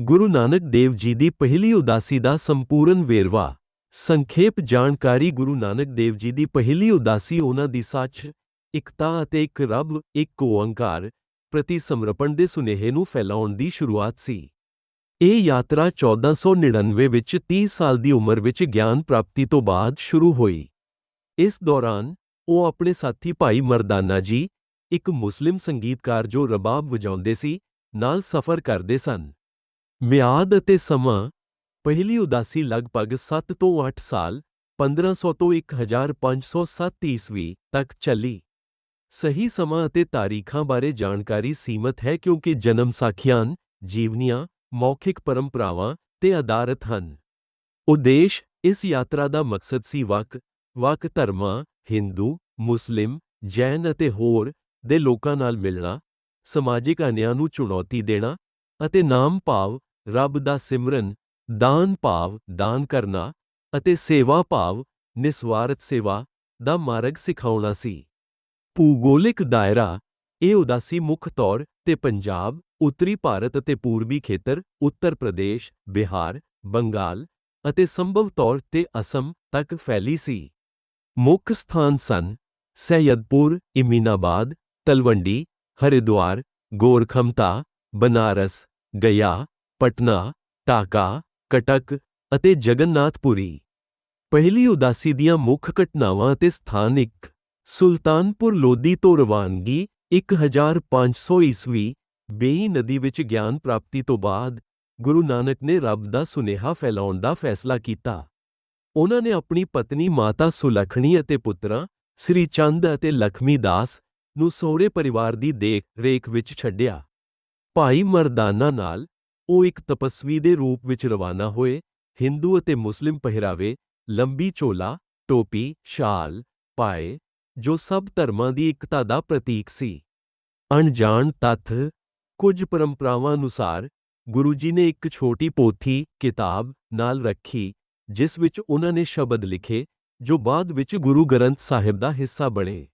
ਗੁਰੂ ਨਾਨਕ ਦੇਵ ਜੀ ਦੀ ਪਹਿਲੀ ਉਦਾਸੀ ਦਾ ਸੰਪੂਰਨ ਵੇਰਵਾ। ਸੰਖੇਪ ਜਾਣਕਾਰੀ, ਗੁਰੂ ਨਾਨਕ ਦੇਵ ਜੀ ਦੀ ਪਹਿਲੀ ਉਦਾਸੀ ਉਹਨਾਂ ਦੀ ਸੱਚ, ਇਕਤਾ ਅਤੇ ਇੱਕ ਰੱਬ, ਇੱਕ ਓੰਕਾਰ ਪ੍ਰਤੀ ਸਮਰਪਣ ਦੇ ਸੁਨੇਹੇ ਨੂੰ ਫੈਲਾਉਣ ਦੀ ਸ਼ੁਰੂਆਤ ਸੀ। ਇਹ ਯਾਤਰਾ 1499 ਵਿੱਚ 30 ਸਾਲ ਦੀ ਉਮਰ ਵਿੱਚ ਗਿਆਨ ਪ੍ਰਾਪਤੀ ਤੋਂ ਬਾਅਦ ਸ਼ੁਰੂ ਹੋਈ। ਇਸ ਦੌਰਾਨ ਉਹ ਆਪਣੇ ਸਾਥੀ ਭਾਈ ਮਰਦਾਨਾ ਜੀ, ਇੱਕ ਮੁਸਲਿਮ ਸੰਗੀਤਕਾਰ ਜੋ ਰਬਾਬ ਵਜਾਉਂਦੇ ਸੀ, ਨਾਲ ਸਫ਼ਰ ਕਰਦੇ ਸਨ। ਮਿਆਦ ਅਤੇ ਸਮਾਂ। ਪਹਿਲੀ ਉਦਾਸੀ ਲਗਭਗ 7 ਤੋਂ 8 ਸਾਲ 1500 ਤੋਂ 1507 ਈਸਵੀ ਤੱਕ ਚੱਲੀ। ਸਹੀ ਸਮਾਂ ਅਤੇ ਤਾਰੀਖਾਂ ਬਾਰੇ ਜਾਣਕਾਰੀ ਸੀਮਤ ਹੈ ਕਿਉਂਕਿ ਜਨਮ ਸਾਖੀਆਂ, ਜੀਵਨੀਆਂ, ਮੌਖਿਕ ਪਰੰਪਰਾਵਾਂ ਤੇ ਆਧਾਰਿਤ ਹਨ। ਉਦੇਸ਼, ਇਸ ਯਾਤਰਾ ਦਾ ਮਕਸਦ ਸੀ ਵੱਖ ਵੱਖ ਧਰਮਾਂ, ਹਿੰਦੂ, ਮੁਸਲਿਮ, ਜੈਨ ਅਤੇ ਹੋਰ ਦੇ ਲੋਕਾਂ ਨਾਲ ਮਿਲਣਾ, ਸਮਾਜਿਕ ਅਨਿਆਂ ਨੂੰ ਚੁਣੌਤੀ ਦੇਣਾ ਅਤੇ ਨਾਮ ਭਾਵ ਰੱਬ ਦਾ ਸਿਮਰਨ, ਦਾਨ ਭਾਵ, ਦਾਨ ਕਰਨਾ ਅਤੇ ਸੇਵਾ ਭਾਵ, ਨਿਸਵਾਰਥ ਸੇਵਾ ਦਾ ਮਾਰਗ ਸਿਖਾਉਣਾ ਸੀ। ਭੂਗੋਲਿਕ ਦਾਇਰਾ, ਇਹ ਉਦਾਸੀ ਮੁੱਖ ਤੌਰ ਤੇ ਪੰਜਾਬ, ਉੱਤਰੀ ਭਾਰਤ ਅਤੇ ਪੂਰਬੀ ਖੇਤਰ, ਉੱਤਰ ਪ੍ਰਦੇਸ਼, ਬਿਹਾਰ, ਬੰਗਾਲ ਅਤੇ ਸੰਭਵ ਤੌਰ ਤੇ ਅਸਮ ਤੱਕ ਫੈਲੀ ਸੀ। ਮੁੱਖ ਸਥਾਨ ਸਨ ਸੈਯਦਪੁਰ, ਇਮੀਨਾਬਾਦ, ਤਲਵੰਡੀ, ਹਰਿਦੁਆਰ, ਗੋਰਖਮਤਾ, ਬਨਾਰਸ, ਗਿਆ ਪਟਨਾ, ਢਾਕਾ, ਕਟਕ ਅਤੇ ਜਗਨਨਾਥਪੁਰੀ। ਪਹਿਲੀ ਉਦਾਸੀ ਦੀਆਂ ਮੁੱਖ ਘਟਨਾਵਾਂ ਅਤੇ ਸਥਾਨ ਇੱਕ ਸੁਲਤਾਨਪੁਰ ਲੋਧੀ ਤੋਂ ਰਵਾਨਗੀ 1500 ਈਸਵੀ ਬੇਈ ਨਦੀ ਵਿੱਚ ਗਿਆਨ ਪ੍ਰਾਪਤੀ ਤੋਂ ਬਾਅਦ ਗੁਰੂ ਨਾਨਕ ਨੇ ਰੱਬ ਦਾ ਸੁਨੇਹਾ ਫੈਲਾਉਣ ਦਾ ਫੈਸਲਾ ਕੀਤਾ। ਉਹਨਾਂ ਨੇ ਆਪਣੀ ਪਤਨੀ ਮਾਤਾ ਸੁਲਖਣੀ ਅਤੇ ਪੁੱਤਰਾਂ, ਸ੍ਰੀ ਚੰਦ ਅਤੇ ਲਖਮੀ ਦਾਸ ਨੂੰ ਸਹੁਰੇ ਪਰਿਵਾਰ ਦੀ ਦੇਖ ਰੇਖ ਵਿੱਚ ਛੱਡਿਆ। ਭਾਈ ਮਰਦਾਨਾ ਨਾਲ ਉਹ ਇੱਕ ਤਪਸਵੀ ਦੇ ਰੂਪ ਵਿੱਚ ਰਵਾਨਾ ਹੋਏ, ਹਿੰਦੂ ਅਤੇ ਮੁਸਲਿਮ ਪਹਿਰਾਵੇ, ਲੰਬੀ ਚੋਲਾ ਟੋਪੀ, ਸ਼ਾਲ, ਪਾਏ, ਜੋ ਸਭ ਧਰਮਾਂ ਦੀ ਇਕਤਾ ਦਾ ਪ੍ਰਤੀਕ ਸੀ। ਅਣਜਾਣ ਤੱਥ, ਕੁਝ ਪਰੰਪਰਾਵਾਂ ਅਨੁਸਾਰ, ਗੁਰੂ ਜੀ ਨੇ ਇੱਕ ਛੋਟੀ ਪੋਥੀ, ਕਿਤਾਬ ਨਾਲ ਰੱਖੀ, ਜਿਸ ਵਿੱਚ ਉਹਨਾਂ ਨੇ ਸ਼ਬਦ ਲਿਖੇ, ਜੋ ਬਾਅਦ ਵਿੱਚ ਗੁਰੂ ਗ੍ਰੰਥ ਸਾਹਿਬ ਦਾ ਹਿੱਸਾ ਬਣੇ।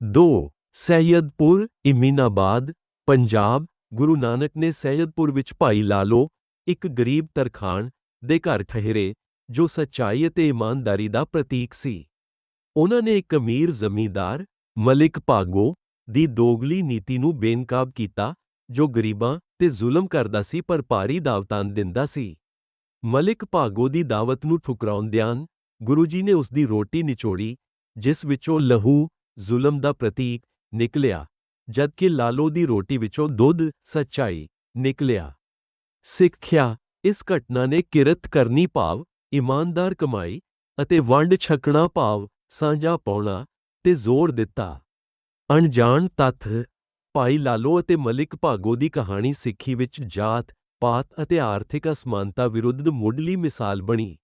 2 ਸੈਯਦਪੁਰ, ਇਮੀਨਾਬਾਦ, ਪੰਜਾਬ ਗੁਰੂ ਨਾਨਕ ਨੇ ਸੈਯਦਪੁਰ ਵਿੱਚ ਭਾਈ ਲਾਲੋ, ਇੱਕ ਗਰੀਬ ਤਰਖਾਣ ਦੇ ਘਰ ਠਹਿਰੇ, ਜੋ ਸੱਚਾਈ ਅਤੇ ਇਮਾਨਦਾਰੀ ਦਾ ਪ੍ਰਤੀਕ ਸੀ। ਉਹਨਾਂ ਨੇ ਇੱਕ ਅਮੀਰ ਜ਼ਮੀਂਦਾਰ, ਮਲਿਕ ਭਾਗੋ, ਦੀ ਦੋਗਲੀ ਨੀਤੀ ਨੂੰ ਬੇਨਕਾਬ ਕੀਤਾ, ਜੋ ਗਰੀਬਾਂ ਤੇ ਜ਼ੁਲਮ ਕਰਦਾ ਸੀ ਪਰ ਭਾਰੀ ਦਾਵਤਾਨ ਦਿੰਦਾ ਸੀ। ਮਲਿਕ ਭਾਗੋ ਦੀ ਦਾਵਤ ਨੂੰ ਠੁਕਰਾਉਂਦਿਆਂ ਗੁਰੂ ਜੀ ਨੇ ਉਸ ਦੀ ਰੋਟੀ ਨਿਚੋੜੀ, ਜਿਸ ਵਿੱਚੋਂ ਲਹੂ, ਜ਼ੁਲਮ ਦਾ ਪ੍ਰਤੀਕ ਨਿਕਲਿਆ। ਜਦਕਿ ਲਾਲੋ ਦੀ ਰੋਟੀ ਵਿੱਚੋਂ ਦੁੱਧ ਸੱਚਾਈ ਨਿਕਲਿਆ। ਸਿੱਖਿਆ, ਇਸ ਘਟਨਾ ਨੇ ਕਿਰਤ ਕਰਨੀ ਭਾਵ, ਇਮਾਨਦਾਰ ਕਮਾਈ ਅਤੇ ਵੰਡ ਛਕਣਾ ਭਾਵ ਸਾਂਝਾ ਪਾਉਣਾ ਤੇ ਜ਼ੋਰ ਦਿੱਤਾ। ਅਣਜਾਣ ਤੱਥ, ਭਾਈ ਲਾਲੋ ਅਤੇ ਮਲਿਕ ਭਾਗੋ ਦੀ ਕਹਾਣੀ ਸਿੱਖੀ ਵਿੱਚ ਜਾਤ, ਪਾਤ ਅਤੇ ਆਰਥਿਕ ਅਸਮਾਨਤਾ ਵਿਰੁੱਧ ਮੁੱਢਲੀ ਮਿਸਾਲ ਬਣੀ।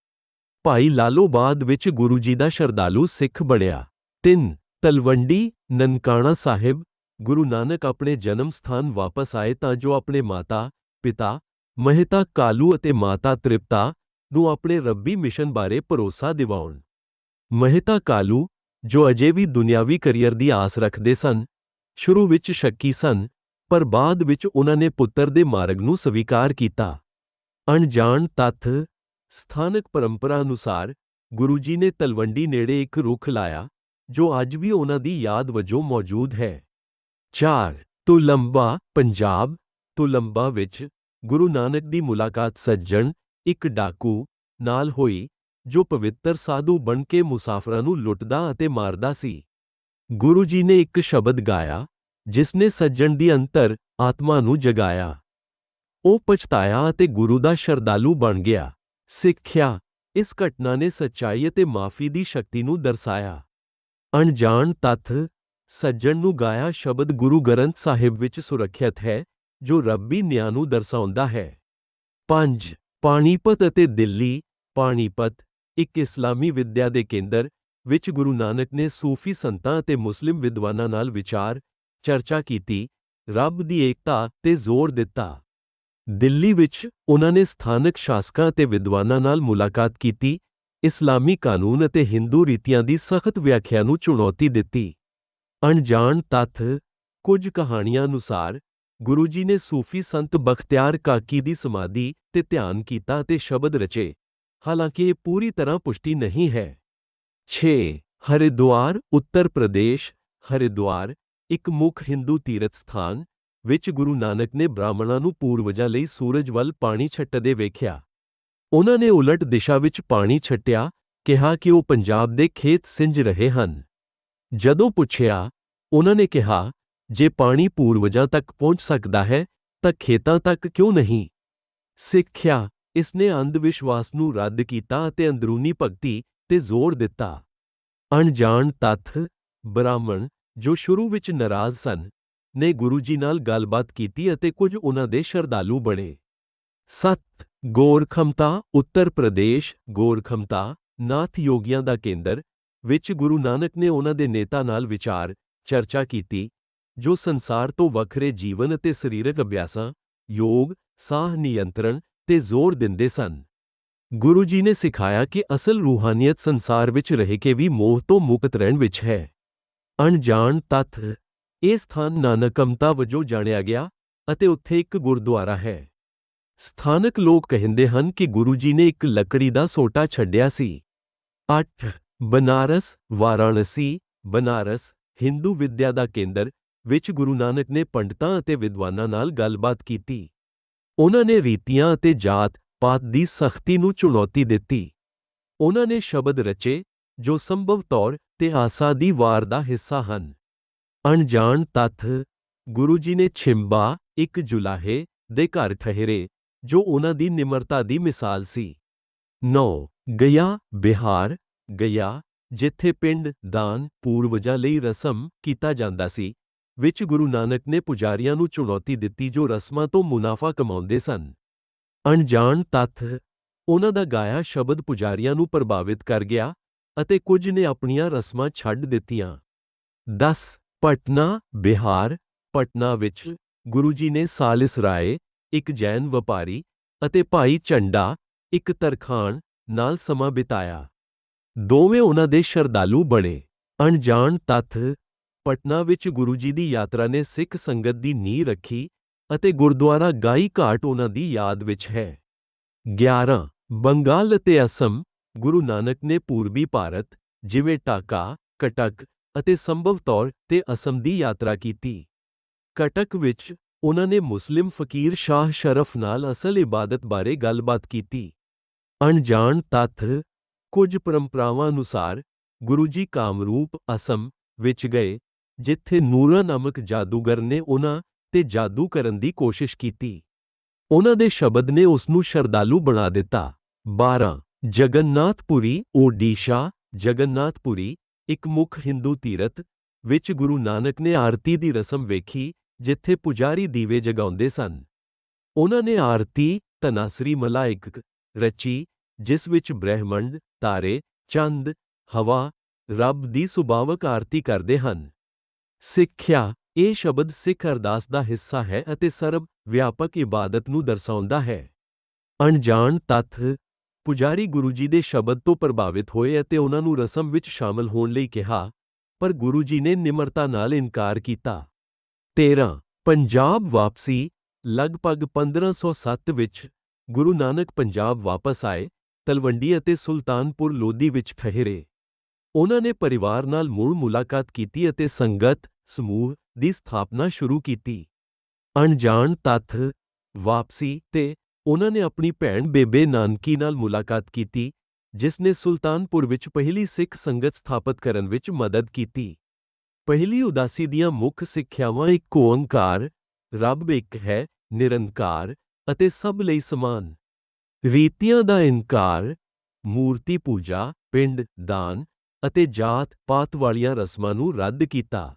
ਭਾਈ ਲਾਲੋ ਬਾਅਦ ਵਿੱਚ ਗੁਰੂ ਜੀ ਦਾ ਸ਼ਰਧਾਲੂ ਸਿੱਖ ਬਣਿਆ। 3 ਤਲਵੰਡੀ, ਨਨਕਾਣਾ ਸਾਹਿਬ ਗੁਰੂ ਨਾਨਕ ਆਪਣੇ ਜਨਮ ਸਥਾਨ ਵਾਪਸ ਆਏ ਤਾਂ ਜੋ ਆਪਣੇ ਮਾਤਾ, ਪਿਤਾ, ਮਹਿਤਾ ਕਾਲੂ ਅਤੇ ਮਾਤਾ ਤ੍ਰਿਪਤਾ ਨੂੰ ਆਪਣੇ ਰੱਬੀ ਮਿਸ਼ਨ ਬਾਰੇ ਭਰੋਸਾ ਦਿਵਾਉਣ। ਮਹਿਤਾ ਕਾਲੂ, ਜੋ ਅਜੇ ਵੀ ਦੁਨਿਆਵੀ ਕੈਰੀਅਰ ਦੀ ਆਸ ਰੱਖਦੇ ਸਨ, ਸ਼ੁਰੂ ਵਿੱਚ ਸ਼ੱਕੀ ਸਨ, ਪਰ ਬਾਅਦ ਵਿੱਚ ਉਹਨਾਂ ਨੇ ਪੁੱਤਰ ਦੇ ਮਾਰਗ ਨੂੰ ਸਵੀਕਾਰ ਕੀਤਾ। ਅਣਜਾਣ ਤੱਥ, ਸਥਾਨਕ ਪਰੰਪਰਾ ਅਨੁਸਾਰ ਗੁਰੂ ਜੀ ਨੇ ਤਲਵੰਡੀ ਨੇੜੇ ਇੱਕ ਰੁੱਖ ਲਾਇਆ, ਜੋ ਅੱਜ ਵੀ ਉਹਨਾਂ ਦੀ ਯਾਦ ਵਜੋਂ ਮੌਜੂਦ ਹੈ। 4 ਤੁਲੰਬਾ ਪੰਜਾਬ। ਤੁਲੰਬਾ ਵਿੱਚ ਗੁਰੂ ਨਾਨਕ ਦੀ ਮੁਲਾਕਾਤ ਸੱਜਣ, ਇੱਕ ਡਾਕੂ ਨਾਲ ਹੋਈ, ਜੋ ਪਵਿੱਤਰ ਸਾਧੂ ਬਣ ਕੇ ਮੁਸਾਫਰਾਂ ਨੂੰ ਲੁੱਟਦਾ ਅਤੇ ਮਾਰਦਾ ਸੀ। ਗੁਰੂ ਜੀ ਨੇ ਇੱਕ ਸ਼ਬਦ ਗਾਇਆ, ਜਿਸ ਨੇ ਸੱਜਣ ਦੀ ਅੰਤਰ ਆਤਮਾ ਨੂੰ ਜਗਾਇਆ। ਉਹ ਪਛਤਾਇਆ ਅਤੇ ਗੁਰੂ ਦਾ ਸ਼ਰਧਾਲੂ ਬਣ ਗਿਆ। ਸਿੱਖਿਆ, ਇਸ ਘਟਨਾ ਨੇ ਸੱਚਾਈ ਅਤੇ ਮਾਫੀ ਦੀ ਸ਼ਕਤੀ ਨੂੰ ਦਰਸਾਇਆ। ਅਣਜਾਣ ਤੱਥ ਸੱਜਣ ਨੂੰ ਗਾਇਆ ਸ਼ਬਦ ਗੁਰੂ ਗ੍ਰੰਥ ਸਾਹਿਬ ਵਿੱਚ ਸੁਰੱਖਿਅਤ ਹੈ, ਜੋ ਰੱਬੀ ਨਿਆਂ ਨੂੰ ਦਰਸਾਉਂਦਾ ਹੈ। 5 ਪਾਣੀਪਤ ਅਤੇ ਦਿੱਲੀ, ਪਾਣੀਪਤ, ਇੱਕ ਇਸਲਾਮੀ ਵਿਦਿਆ ਦੇ ਕੇਂਦਰ, ਵਿੱਚ ਗੁਰੂ ਨਾਨਕ ਨੇ ਸੂਫੀ ਸੰਤਾਂ ਅਤੇ ਮੁਸਲਿਮ ਵਿਦਵਾਨਾਂ ਨਾਲ ਵਿਚਾਰ, ਚਰਚਾ ਕੀਤੀ, ਰੱਬ ਦੀ ਏਕਤਾ ਤੇ ਜ਼ੋਰ ਦਿੱਤਾ। ਦਿੱਲੀ ਵਿੱਚ ਉਹਨਾਂ ਨੇ ਸਥਾਨਕ ਸ਼ਾਸਕਾਂ ਅਤੇ ਵਿਦਵਾਨਾਂ ਨਾਲ ਮੁਲਾਕਾਤ ਕੀਤੀ, ਇਸਲਾਮੀ ਕਾਨੂੰਨ ਅਤੇ ਹਿੰਦੂ ਰੀਤੀਆਂ ਦੀ ਸਖਤ ਵਿਆਖਿਆ ਨੂੰ ਚੁਣੌਤੀ ਦਿੱਤੀ। ਅਣਜਾਣ ਤੱਥ, ਕੁਝ ਕਹਾਣੀਆਂ ਅਨੁਸਾਰ, ਗੁਰੂ ਜੀ ਨੇ ਸੂਫੀ ਸੰਤ ਬਖਤਿਆਰ ਕਾਕੀ ਦੀ ਸਮਾਧੀ ਤੇ ਧਿਆਨ ਕੀਤਾ ਅਤੇ ਸ਼ਬਦ ਰਚੇ। ਹਾਲਾਂਕਿ ਇਹ ਪੂਰੀ ਤਰ੍ਹਾਂ ਪੁਸ਼ਟੀ ਨਹੀਂ ਹੈ। 6 ਹਰਿਦੁਆਰ, ਉੱਤਰ ਪ੍ਰਦੇਸ਼। ਹਰਿਦੁਆਰ, ਇੱਕ ਮੁੱਖ ਹਿੰਦੂ ਤੀਰਥ ਸਥਾਨ, ਵਿੱਚ ਗੁਰੂ ਨਾਨਕ ਨੇ ਬ੍ਰਾਹਮਣਾਂ ਨੂੰ ਪੂਰਵਜਾਂ ਲਈ ਸੂਰਜ ਵੱਲ ਪਾਣੀ ਛੱਟਦੇ ਵੇਖਿਆ। ਉਹਨਾਂ ਨੇ ਉਲਟ ਦਿਸ਼ਾ ਵਿੱਚ ਪਾਣੀ ਛੱਟਿਆ, ਕਿਹਾ ਕਿ ਉਹ ਪੰਜਾਬ ਦੇ ਖੇਤ ਸਿੰਜ ਰਹੇ ਹਨ। ਜਦੋਂ ਪੁੱਛਿਆ, ਉਹਨਾਂ ਨੇ ਕਿਹਾ, ਜੇ ਪਾਣੀ ਪੂਰਵਜਾਂ ਤੱਕ ਪਹੁੰਚ ਸਕਦਾ ਹੈ, ਤਾਂ ਖੇਤਾਂ ਤੱਕ ਕਿਉਂ ਨਹੀਂ? ਸਿੱਖਿਆ ਇਸ ਨੇ ਅੰਧ ਵਿਸ਼ਵਾਸ ਨੂੰ ਰੱਦ ਕੀਤਾ ਅਤੇ ਅੰਦਰੂਨੀ ਭਗਤੀ ਤੇ ਜ਼ੋਰ ਦਿੱਤਾ। ਅਣਜਾਣ ਤੱਥ, ਬ੍ਰਾਹਮਣ, ਜੋ ਸ਼ੁਰੂ ਵਿੱਚ ਨਾਰਾਜ਼ ਸਨ, ਨੇ ਗੁਰੂ ਜੀ ਨਾਲ ਗੱਲਬਾਤ ਕੀਤੀ ਅਤੇ ਕੁਝ ਉਹਨਾਂ ਦੇ ਸ਼ਰਧਾਲੂ ਬਣੇ। 7 ਗੋਰਖਮਤਾ, ਉੱਤਰ ਪ੍ਰਦੇਸ਼, ਗੋਰਖਮਤਾ ਨਾਥ ਯੋਗੀਆਂ ਦਾ ਕੇਂਦਰ ਵਿੱਚ ਗੁਰੂ ਨਾਨਕ ਨੇ ਉਹਨਾਂ ਦੇ ਨੇਤਾ ਨਾਲ ਵਿਚਾਰ, ਚਰਚਾ ਕੀਤੀ, ਜੋ ਸੰਸਾਰ ਤੋਂ ਵੱਖਰੇ ਜੀਵਨ ਅਤੇ ਸਰੀਰਕ ਅਭਿਆਸਾਂ, ਯੋਗ, ਸਾਹ ਨਿਯੰਤਰਣ ਤੇ ਜ਼ੋਰ ਦਿੰਦੇ ਸਨ। ਗੁਰੂ ਜੀ ਨੇ ਸਿਖਾਇਆ ਕਿ ਅਸਲ ਰੂਹਾਨੀਅਤ ਸੰਸਾਰ ਵਿੱਚ ਰਹਿ ਕੇ ਵੀ ਮੋਹ ਤੋਂ ਮੁਕਤ ਰਹਿਣ ਵਿੱਚ ਹੈ। ਅਣਜਾਣ ਤੱਥ, ਇਹ ਸਥਾਨ ਨਾਨਕਮਤਾ ਵਜੋਂ ਜਾਣਿਆ ਗਿਆ ਅਤੇ ਉੱਥੇ ਇੱਕ ਗੁਰਦੁਆਰਾ ਹੈ। ਸਥਾਨਕ ਲੋਕ ਕਹਿੰਦੇ ਹਨ ਕਿ ਗੁਰੂ ਜੀ ਨੇ ਇੱਕ ਲੱਕੜੀ ਦਾ ਸੋਟਾ ਛੱਡਿਆ ਸੀ। 8 ਬਨਾਰਸ, ਵਾਰਾਣਸੀ, ਬਨਾਰਸ ਹਿੰਦੂ ਵਿੱਦਿਆ ਦਾ ਕੇਂਦਰ ਵਿੱਚ ਗੁਰੂ ਨਾਨਕ ਨੇ ਪੰਡਤਾਂ ਅਤੇ ਵਿਦਵਾਨਾਂ ਨਾਲ ਗੱਲਬਾਤ ਕੀਤੀ। ਉਹਨਾਂ ਨੇ ਰੀਤੀਆਂ ਅਤੇ ਜਾਤ ਪਾਤ ਦੀ ਸਖਤੀ ਨੂੰ ਚੁਣੌਤੀ ਦਿੱਤੀ। ਉਹਨਾਂ ਨੇ ਸ਼ਬਦ ਰਚੇ ਜੋ ਸੰਭਵ ਤੌਰ ਤੇ ਆਸਾ ਦੀ ਵਾਰ ਦਾ ਹਿੱਸਾ ਹਨ। ਅਣਜਾਣ ਤੱਥ, ਗੁਰੂ ਜੀ ਨੇ ਛਿੰਬਾ, ਇੱਕ ਜੁਲਾਹੇ ਦੇ ਘਰ ਠਹਿਰੇ ਜੋ ਉਹਨਾਂ ਦੀ ਨਿਮਰਤਾ ਦੀ ਮਿਸਾਲ ਸੀ। 9 ਗਿਆ, ਬਿਹਾਰ ਗਿਆ, ਜਿੱਥੇ ਪਿੰਡ ਦਾਨ ਪੂਰਵਜਾਂ ਲਈ ਰਸਮ ਕੀਤਾ ਜਾਂਦਾ ਸੀ, ਵਿੱਚ ਗੁਰੂ ਨਾਨਕ ਨੇ ਪੁਜਾਰੀਆਂ ਨੂੰ ਚੁਣੌਤੀ ਦਿੱਤੀ ਜੋ ਰਸਮਾਂ ਤੋਂ ਮੁਨਾਫਾ ਕਮਾਉਂਦੇ ਸਨ। ਅਣਜਾਣ ਤੱਥ, ਉਹਨਾਂ ਦਾ ਗਾਇਆ ਸ਼ਬਦ ਪੁਜਾਰੀਆਂ ਨੂੰ ਪ੍ਰਭਾਵਿਤ ਕਰ ਗਿਆ ਅਤੇ ਕੁਝ ਨੇ ਆਪਣੀਆਂ ਰਸਮਾਂ ਛੱਡ ਦਿੱਤੀਆਂ। 10 ਪਟਨਾ, ਬਿਹਾਰ, ਪਟਨਾ ਵਿੱਚ ਗੁਰੂ ਜੀ ਨੇ ਸਾਲਿਸ ਰਾਏ, ਇੱਕ ਜੈਨ ਵਪਾਰੀ ਅਤੇ ਭਾਈ ਝੰਡਾ, ਇੱਕ ਤਰਖਾਣ ਨਾਲ ਸਮਾਂ ਬਿਤਾਇਆ। ਦੋਵੇਂ ਉਹਨਾਂ ਦੇ ਸ਼ਰਧਾਲੂ ਬਣੇ। ਅਣਜਾਣ ਤੱਥ, ਪਟਨਾ ਵਿੱਚ ਗੁਰੂ ਜੀ ਦੀ ਯਾਤਰਾ ਨੇ ਸਿੱਖ ਸੰਗਤ ਦੀ ਨੀਂਹ ਰੱਖੀ ਅਤੇ ਗੁਰਦੁਆਰਾ ਗਾਈ ਘਾਟ ਉਹਨਾਂ ਦੀ ਯਾਦ ਵਿੱਚ ਹੈ। 11 ਬੰਗਾਲ ਅਤੇ ਅਸਮ, ਗੁਰੂ ਨਾਨਕ ਨੇ ਪੂਰਬੀ ਭਾਰਤ, ਜਿਵੇਂ ਟਾਕਾ, ਕਟਕ ਅਤੇ ਸੰਭਵ ਤੌਰ ਤੇ ਅਸਮ ਦੀ ਯਾਤਰਾ ਕੀਤੀ। ਕਟਕ ਵਿੱਚ ਉਹਨਾਂ ਨੇ ਮੁਸਲਿਮ ਫਕੀਰ ਸ਼ਾਹ ਸ਼ਰਫ ਨਾਲ ਅਸਲ ਇਬਾਦਤ ਬਾਰੇ ਗੱਲਬਾਤ ਕੀਤੀ। ਅਣਜਾਣ ਤੱਥ ਕੁਝ ਪਰੰਪਰਾਵਾਂ ਅਨੁਸਾਰ ਗੁਰੂ ਜੀ ਕਾਮਰੂਪ ਅਸਮ ਵਿੱਚ ਗਏ, ਜਿੱਥੇ ਨੂਰਾ ਨਾਮਕ ਜਾਦੂਗਰ ਨੇ ਉਹਨਾਂ ਤੇ ਜਾਦੂ ਕਰਨ ਦੀ ਕੋਸ਼ਿਸ਼ ਕੀਤੀ। ਉਹਨਾਂ ਦੇ ਸ਼ਬਦ ਨੇ ਉਸ ਨੂੰ ਸ਼ਰਧਾਲੂ ਬਣਾ ਦਿੱਤਾ। 12 ਜਗਨਨਾਥਪੁਰੀ ਓਡੀਸ਼ਾ, ਜਗਨਨਾਥਪੁਰੀ, ਇੱਕ ਮੁੱਖ ਹਿੰਦੂ ਤੀਰਥ ਵਿੱਚ ਗੁਰੂ ਨਾਨਕ ਨੇ ਆਰਤੀ ਦੀ ਰਸਮ ਵੇਖੀ, ਜਿੱਥੇ ਪੁਜਾਰੀ ਦੀਵੇ ਜਗਾਉਂਦੇ ਸਨ। ਉਹਨਾਂ ਨੇ ਆਰਤੀ ਤਨਾਸਰੀ ਮਲਾਇਕ ਰਚੀ, ਜਿਸ ਵਿੱਚ ਬ੍ਰਹਿਮੰਡ ਤਾਰੇ, ਚੰਦ, ਹਵਾ, ਰੱਬ ਦੀ ਸੁਭਾਵਕ ਆਰਤੀ ਕਰਦੇ ਹਨ। ਸਿੱਖਿਆ, ਇਹ ਸ਼ਬਦ ਸਿੱਖ ਅਰਦਾਸ ਦਾ ਹਿੱਸਾ ਹੈ ਅਤੇ ਸਰਬ ਵਿਆਪਕ ਇਬਾਦਤ ਨੂੰ ਦਰਸਾਉਂਦਾ ਹੈ। ਅਣਜਾਣ ਤੱਥ, ਪੁਜਾਰੀ ਗੁਰੂ ਜੀ ਦੇ ਸ਼ਬਦ ਤੋਂ ਪ੍ਰਭਾਵਿਤ ਹੋਏ ਅਤੇ ਉਹਨਾਂ ਨੂੰ ਰਸਮ ਵਿੱਚ ਸ਼ਾਮਲ ਹੋਣ ਲਈ ਕਿਹਾ, ਪਰ ਗੁਰੂ ਜੀ ਨੇ ਨਿਮਰਤਾ ਨਾਲ ਇਨਕਾਰ ਕੀਤਾ। 13 ਪੰਜਾਬ ਵਾਪਸੀ, ਲਗਭਗ 1507 ਵਿੱਚ ਗੁਰੂ ਨਾਨਕ ਪੰਜਾਬ ਵਾਪਸ ਆਏ ਤਲਵੰਡੀ ਅਤੇ ਸੁਲਤਾਨਪੁਰ ਲੋਧੀ ਵਿੱਚ ਠਹਿਰੇ। ਉਹਨਾਂ ਨੇ ਪਰਿਵਾਰ ਨਾਲ ਮੁੜ ਮੁਲਾਕਾਤ ਕੀਤੀ ਅਤੇ ਸੰਗਤ, ਸਮੂਹ ਦੀ ਸਥਾਪਨਾ ਸ਼ੁਰੂ ਕੀਤੀ। ਅਣਜਾਣ ਤੱਥ, ਵਾਪਸੀ ਤੇ ਉਹਨਾਂ ਨੇ ਆਪਣੀ ਭੈਣ ਬੇਬੇ ਨਾਨਕੀ ਨਾਲ ਮੁਲਾਕਾਤ ਕੀਤੀ, ਜਿਸ ਨੇ ਸੁਲਤਾਨਪੁਰ ਵਿੱਚ ਪਹਿਲੀ ਸਿੱਖ ਸੰਗਤ ਸਥਾਪਿਤ ਕਰਨ ਵਿੱਚ ਮਦਦ ਕੀਤੀ। ਪਹਿਲੀ ਉਦਾਸੀ ਦੀਆਂ ਮੁੱਖ ਸਿੱਖਿਆਵਾਂ ਇੱਕ ਓੰਕਾਰ, ਰੱਬ ਇੱਕ ਹੈ, ਨਿਰੰਕਾਰ ਅਤੇ ਸਭ ਲਈ ਸਮਾਨ। ਰੀਤੀਆਂ ਦਾ ਇਨਕਾਰ, ਮੂਰਤੀ ਪੂਜਾ, ਪਿੰਡ, ਦਾਨ ਅਤੇ ਜਾਤ ਪਾਤ ਵਾਲੀਆਂ ਰਸਮਾਂ ਨੂੰ ਰੱਦ ਕੀਤਾ।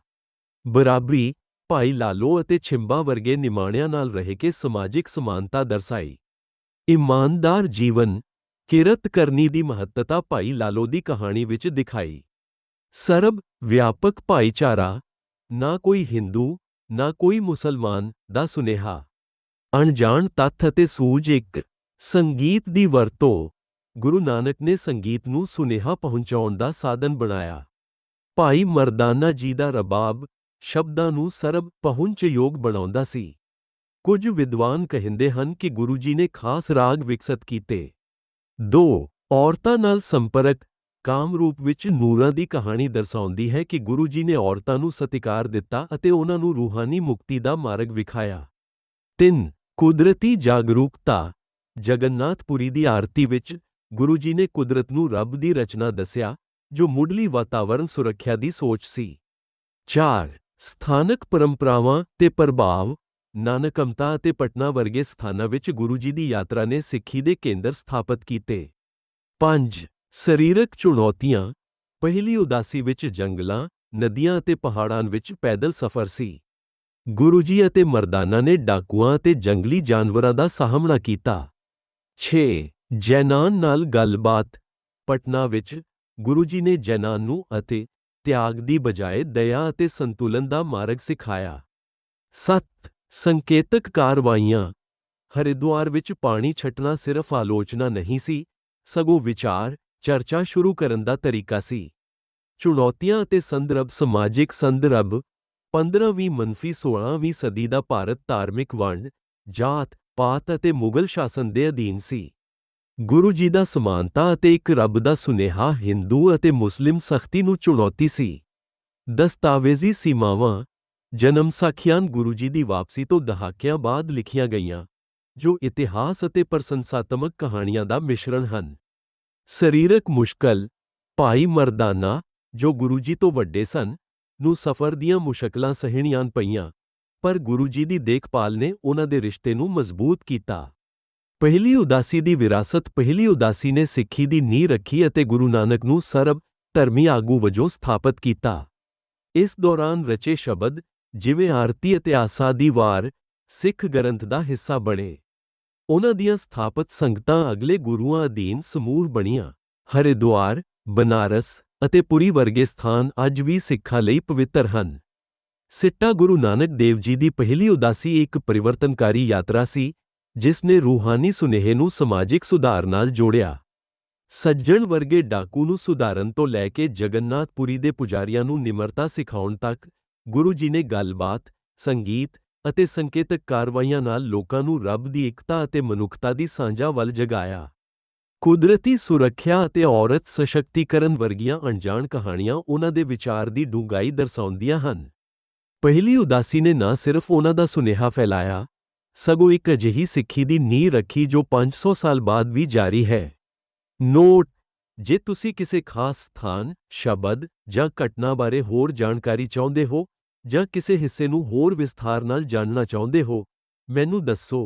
ਬਰਾਬਰੀ ਭਾਈ ਲਾਲੋ ਅਤੇ ਛਿੰਬਾ ਵਰਗੇ ਨਿਮਾਣਿਆਂ ਨਾਲ ਰਹਿ ਕੇ ਸਮਾਜਿਕ ਸਮਾਨਤਾ ਦਰਸਾਈ। ਇਮਾਨਦਾਰ ਜੀਵਨ ਕਿਰਤ ਕਰਨੀ ਦੀ ਮਹੱਤਤਾ ਭਾਈ ਲਾਲੋ ਦੀ ਕਹਾਣੀ ਵਿੱਚ ਦਿਖਾਈ। ਸਰਬ ਵਿਆਪਕ ਭਾਈਚਾਰਾ, ਨਾ ਕੋਈ ਹਿੰਦੂ, ਨਾ ਕੋਈ ਮੁਸਲਮਾਨ ਦਾ ਸੁਨੇਹਾ। ਅਣਜਾਣ ਤੱਥ ਅਤੇ ਸੂਝ ਇੱਕ ਸੰਗੀਤ ਦੀ ਵਰਤੋਂ। ਗੁਰੂ ਨਾਨਕ ਨੇ ਸੰਗੀਤ ਨੂੰ ਸੁਨੇਹਾ ਪਹੁੰਚਾਉਣ ਦਾ ਸਾਧਨ ਬਣਾਇਆ। ਭਾਈ ਮਰਦਾਨਾ ਜੀ ਦਾ ਰਬਾਬ ਸ਼ਬਦਾਂ ਨੂੰ ਸਰਬ ਪਹੁੰਚਯੋਗ ਬਣਾਉਂਦਾ ਸੀ। ਕੁਝ ਵਿਦਵਾਨ ਕਹਿੰਦੇ ਹਨ ਕਿ ਗੁਰੂ ਜੀ ਨੇ ਖਾਸ ਰਾਗ ਵਿਕਸਤ ਕੀਤੇ। ਦੋ, ਔਰਤਾਂ ਨਾਲ ਸੰਪਰਕ ਕਾਮ ਰੂਪ ਵਿੱਚ ਨੂਰਾਂ ਦੀ ਕਹਾਣੀ ਦਰਸਾਉਂਦੀ ਹੈ ਕਿ ਗੁਰੂ ਜੀ ਨੇ ਔਰਤਾਂ ਨੂੰ ਸਤਿਕਾਰ ਦਿੱਤਾ ਅਤੇ ਉਹਨਾਂ ਨੂੰ ਰੂਹਾਨੀ ਮੁਕਤੀ ਦਾ ਮਾਰਗ ਵਿਖਾਇਆ। 3 ਕੁਦਰਤੀ ਜਾਗਰੂਕਤਾ ਜਗਨਨਾਥਪੁਰੀ ਦੀ ਆਰਤੀ ਵਿੱਚ ਗੁਰੂ ਜੀ ਨੇ ਕੁਦਰਤ ਨੂੰ ਰੱਬ ਦੀ ਰਚਨਾ ਦੱਸਿਆ, ਜੋ ਮੁੱਢਲੀ ਵਾਤਾਵਰਣ ਸੁਰੱਖਿਆ ਦੀ ਸੋਚ ਸੀ। 4 ਸਥਾਨਕ ਪਰੰਪਰਾਵਾਂ ਤੇ ਪ੍ਰਭਾਵ, ਨਾਨਕਮਤਾ ਅਤੇ ਪਟਨਾ ਵਰਗੇ ਸਥਾਨਾਂ ਵਿੱਚ ਗੁਰੂ ਜੀ ਦੀ ਯਾਤਰਾ ਨੇ ਸਿੱਖੀ ਦੇ ਕੇਂਦਰ ਸਥਾਪਿਤ ਕੀਤੇ। 5 ਸਰੀਰਕ ਚੁਣੌਤੀਆਂ, ਪਹਿਲੀ ਉਦਾਸੀ ਵਿੱਚ ਜੰਗਲਾਂ, ਨਦੀਆਂ ਅਤੇ ਪਹਾੜਾਂ ਵਿੱਚ ਪੈਦਲ ਸਫ਼ਰ ਸੀ। ਗੁਰੂ ਜੀ ਅਤੇ ਮਰਦਾਨਾ ਨੇ ਡਾਕੂਆਂ ਅਤੇ ਜੰਗਲੀ ਜਾਨਵਰਾਂ ਦਾ ਸਾਹਮਣਾ ਕੀਤਾ। 6 ਜੈਨਾਨ ਨਾਲ ਗੱਲਬਾਤ। ਪਟਨਾ ਵਿੱਚ ਗੁਰੂ ਜੀ ਨੇ ਜੈਨਾਨ ਨੂੰ ਅਤੇ ਤਿਆਗ ਦੀ ਬਜਾਏ ਦਇਆ ਅਤੇ ਸੰਤੁਲਨ ਦਾ ਮਾਰਗ ਸਿਖਾਇਆ। 7 ਸੰਕੇਤਕ ਕਾਰਵਾਈਆਂ। ਹਰਿਦੁਆਰ ਵਿੱਚ ਪਾਣੀ ਛੱਟਣਾ ਸਿਰਫ ਆਲੋਚਨਾ ਨਹੀਂ ਸੀ, ਸਗੋਂ ਵਿਚਾਰ, ਚਰਚਾ ਸ਼ੁਰੂ ਕਰਨ ਦਾ ਤਰੀਕਾ ਸੀ। ਚੁਣੌਤੀਆਂ ਅਤੇ ਸੰਦਰਭ, ਸਮਾਜਿਕ ਸੰਦਰਭ। 15ਵੀਂ ਮਨਫੀ 16ਵੀਂ ਸਦੀ ਦਾ ਭਾਰਤ ਧਾਰਮਿਕ ਵੰਡ, ਜਾਤ ਪਾਤ ਅਤੇ ਮੁਗਲ ਸ਼ਾਸਨ ਦੇ ਅਧੀਨ ਸੀ। ਗੁਰੂ ਜੀ ਦਾ ਸਮਾਨਤਾ ਅਤੇ ਇੱਕ ਰੱਬ ਦਾ ਸੁਨੇਹਾ ਹਿੰਦੂ ਅਤੇ ਮੁਸਲਿਮ ਸਖਤੀ ਨੂੰ ਚੁਣੌਤੀ ਸੀ। ਦਸਤਾਵੇਜ਼ੀ ਸੀਮਾਵਾਂ, ਜਨਮ ਸਾਖੀਆਂ ਗੁਰੂ ਜੀ ਦੀ ਵਾਪਸੀ ਤੋਂ ਦਹਾਕਿਆਂ ਬਾਅਦ ਲਿਖੀਆਂ ਗਈਆਂ, ਜੋ ਇਤਿਹਾਸ ਅਤੇ ਪ੍ਰਸ਼ੰਸਾਤਮਕ ਕਹਾਣੀਆਂ ਦਾ ਮਿਸ਼ਰਣ ਹਨ। ਸਰੀਰਕ ਮੁਸ਼ਕਲ, ਭਾਈ ਮਰਦਾਨਾ, ਜੋ ਗੁਰੂ ਜੀ ਤੋਂ ਵੱਡੇ ਸਨ, ਨੂੰ ਸਫ਼ਰ ਦੀਆਂ ਮੁਸ਼ਕਲਾਂ ਸਹਿਣੀਆਂ ਪਈਆਂ। ਪਰ ਗੁਰੂ ਜੀ ਦੀ ਦੇਖਭਾਲ ਨੇ ਉਹਨਾਂ ਦੇ ਰਿਸ਼ਤੇ ਨੂੰ ਮਜ਼ਬੂਤ ਕੀਤਾ। ਪਹਿਲੀ ਉਦਾਸੀ ਦੀ ਵਿਰਾਸਤ ਪਹਿਲੀ ਉਦਾਸੀ ਨੇ ਸਿੱਖੀ ਦੀ ਨੀਂਹ ਰੱਖੀ ਅਤੇ ਗੁਰੂ ਨਾਨਕ ਨੂੰ ਸਰਬ ਧਰਮੀ ਆਗੂ ਵਜੋਂ ਸਥਾਪਿਤ ਕੀਤਾ। ਇਸ ਦੌਰਾਨ ਰਚੇ ਸ਼ਬਦ, ਜਿਵੇਂ ਆਰਤੀ ਅਤੇ ਆਸਾ ਦੀ ਵਾਰ, ਸਿੱਖ ਗ੍ਰੰਥ ਦਾ ਹਿੱਸਾ ਬਣੇ। ਉਹਨਾਂ ਦੀਆਂ ਸਥਾਪਿਤ ਸੰਗਤਾਂ ਅਗਲੇ ਗੁਰੂਆਂ ਅਧੀਨ ਸਮੂਹ ਬਣੀਆਂ। ਹਰਿਦੁਆਰ, ਬਨਾਰਸ ਅਤੇ ਪੁਰੀ ਵਰਗੇ ਸਥਾਨ ਅੱਜ ਵੀ ਸਿੱਖਾਂ ਲਈ ਪਵਿੱਤਰ ਹਨ। ਸਿੱਟਾ ਗੁਰੂ ਨਾਨਕ ਦੇਵ ਜੀ ਦੀ ਪਹਿਲੀ ਉਦਾਸੀ ਇੱਕ ਪਰਿਵਰਤਨਕਾਰੀ ਯਾਤਰਾ ਸੀ, ਜਿਸ ਨੇ ਰੂਹਾਨੀ ਸੁਨੇਹੇ ਨੂੰ ਸਮਾਜਿਕ ਸੁਧਾਰ ਨਾਲ ਜੋੜਿਆ। ਸੱਜਣ ਵਰਗੇ ਡਾਕੂ ਨੂੰ ਸੁਧਾਰਨ ਤੋਂ ਲੈ ਕੇ ਜਗਨਨਾਥਪੁਰੀ ਦੇ ਪੁਜਾਰੀਆਂ ਨੂੰ ਨਿਮਰਤਾ ਸਿਖਾਉਣ ਤੱਕ, ਗੁਰੂ ਜੀ ਨੇ ਗੱਲਬਾਤ, ਸੰਗੀਤ ਅਤੇ ਸੰਕੇਤਕ ਕਾਰਵਾਈਆਂ ਨਾਲ ਲੋਕਾਂ ਨੂੰ ਰੱਬ ਦੀ ਇਕਤਾ ਅਤੇ ਮਨੁੱਖਤਾ ਦੀ ਸਾਂਝਾ ਵੱਲ ਜਗਾਇਆ। ਕੁਦਰਤੀ ਸੁਰੱਖਿਆ ਅਤੇ ਔਰਤ ਸਸ਼ਕਤੀਕਰਨ ਵਰਗੀਆਂ ਅਣਜਾਣ ਕਹਾਣੀਆਂ ਉਹਨਾਂ ਦੇ ਵਿਚਾਰ ਦੀ ਡੂੰਘਾਈ ਦਰਸਾਉਂਦੀਆਂ ਹਨ। ਪਹਿਲੀ ਉਦਾਸੀ ਨੇ ਨਾ ਸਿਰਫ ਉਹਨਾਂ ਦਾ ਸੁਨੇਹਾ ਫੈਲਾਇਆ, ਸਗੋਂ ਇੱਕ ਅਜਿਹੀ ਸਿੱਖੀ ਦੀ ਨੀਂਹ ਰੱਖੀ ਜੋ 500 ਸਾਲ ਬਾਅਦ ਵੀ ਜਾਰੀ ਹੈ। ਨੋਟ, ਜੇ ਤੁਸੀਂ ਕਿਸੇ ਖਾਸ ਸਥਾਨ, ਸ਼ਬਦ ਜਾਂ ਘਟਨਾ ਬਾਰੇ ਹੋਰ ਜਾਣਕਾਰੀ ਚਾਹੁੰਦੇ ਹੋ ਜਾਂ ਕਿਸੇ ਹਿੱਸੇ ਨੂੰ ਹੋਰ ਵਿਸਥਾਰ ਨਾਲ ਜਾਣਨਾ ਚਾਹੁੰਦੇ ਹੋ, ਮੈਨੂੰ ਦੱਸੋ।